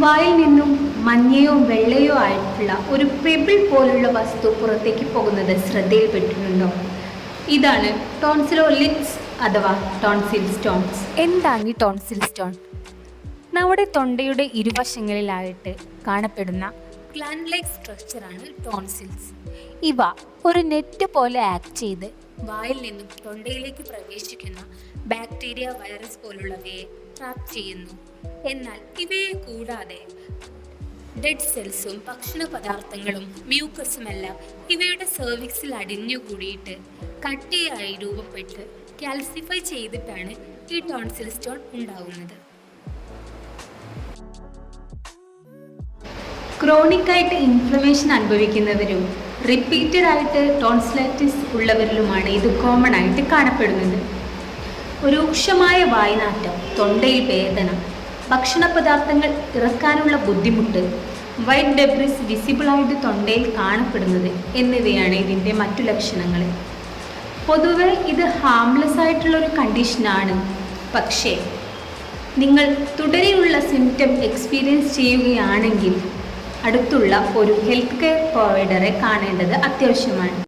വായിൽ നിന്നും മഞ്ഞയോ വെള്ളയോ ആയിട്ടുള്ള ഒരു പെബിൾ പോലുള്ള വസ്തു പുറത്തേക്ക് പോകുന്നത് ശ്രദ്ധയിൽപ്പെട്ടിട്ടുണ്ടോ? ഇതാണ് ടോൺസിലോ ലിറ്റ്സ് അഥവാ ടോൺസിൽ സ്റ്റോൺസ്. എന്താണ് ഈ ടോൺസിൽ സ്റ്റോൺ? നമ്മുടെ തൊണ്ടയുടെ ഇരുവശങ്ങളിലായിട്ട് കാണപ്പെടുന്ന ഗ്ലാൻഡ് ലൈക്ക് സ്ട്രക്ചറാണ് ടോൺസിൽസ്. ഇവ ഒരു നെറ്റ് പോലെ ആക്ട് ചെയ്ത് വായിൽ നിന്നും തൊണ്ടയിലേക്ക് പ്രവേശിക്കുന്ന ബാക്ടീരിയ വൈറസ് പോലുള്ളവയെ ട്രാപ്പ് ചെയ്യുന്നു. എന്നാൽ ഇവയെ കൂടാതെ ഡെഡ് സെൽസും ഭക്ഷണ പദാർത്ഥങ്ങളും മ്യൂക്കസുമെല്ലാം ഇവയുടെ സെർവിക്സിൽ അടിഞ്ഞുകൂടിയിട്ട് കട്ടിയായി രൂപപ്പെട്ട് കാൽസിഫൈ ചെയ്തിട്ടാണ് ഈ ടോൺസിൽ സ്റ്റോൺ ഉണ്ടാവുന്നത്. ക്രോണിക് ആയിട്ട് ഇൻഫ്ലമേഷൻ അനുഭവിക്കുന്നവരും റിപ്പീറ്റഡ് ആയിട്ട് ടോൺസിലൈറ്റിസ് ഉള്ളവരിലുമാണ് ഇത് കോമൺ ആയിട്ട് കാണപ്പെടുന്നത്. രൂക്ഷമായ വായനാറ്റം തൊണ്ടയിൽ വേദന ഭക്ഷണ പദാർത്ഥങ്ങൾ ഇറക്കാനുള്ള ബുദ്ധിമുട്ട് വൈറ്റ് ഡെബ്രിസ് വിസിബിളായിട്ട് തൊണ്ടയിൽ കാണപ്പെടുന്നത് എന്നിവയാണ് ഇതിന്റെ മറ്റു ലക്ഷണങ്ങൾ. പൊതുവെ ഇത് ഹാംലെസ് ആയിട്ടുള്ള ഒരു കണ്ടീഷനാണ് പക്ഷേ നിങ്ങൾ തുടരെയുള്ള സിംറ്റം എക്സ്പീരിയൻസ് ചെയ്യുകയാണെങ്കിൽ അടുത്തുള്ള ഒരു ഹെൽത്ത് കെയർ പ്രൊവൈഡറെ കാണേണ്ടത് അത്യാവശ്യമാണ്.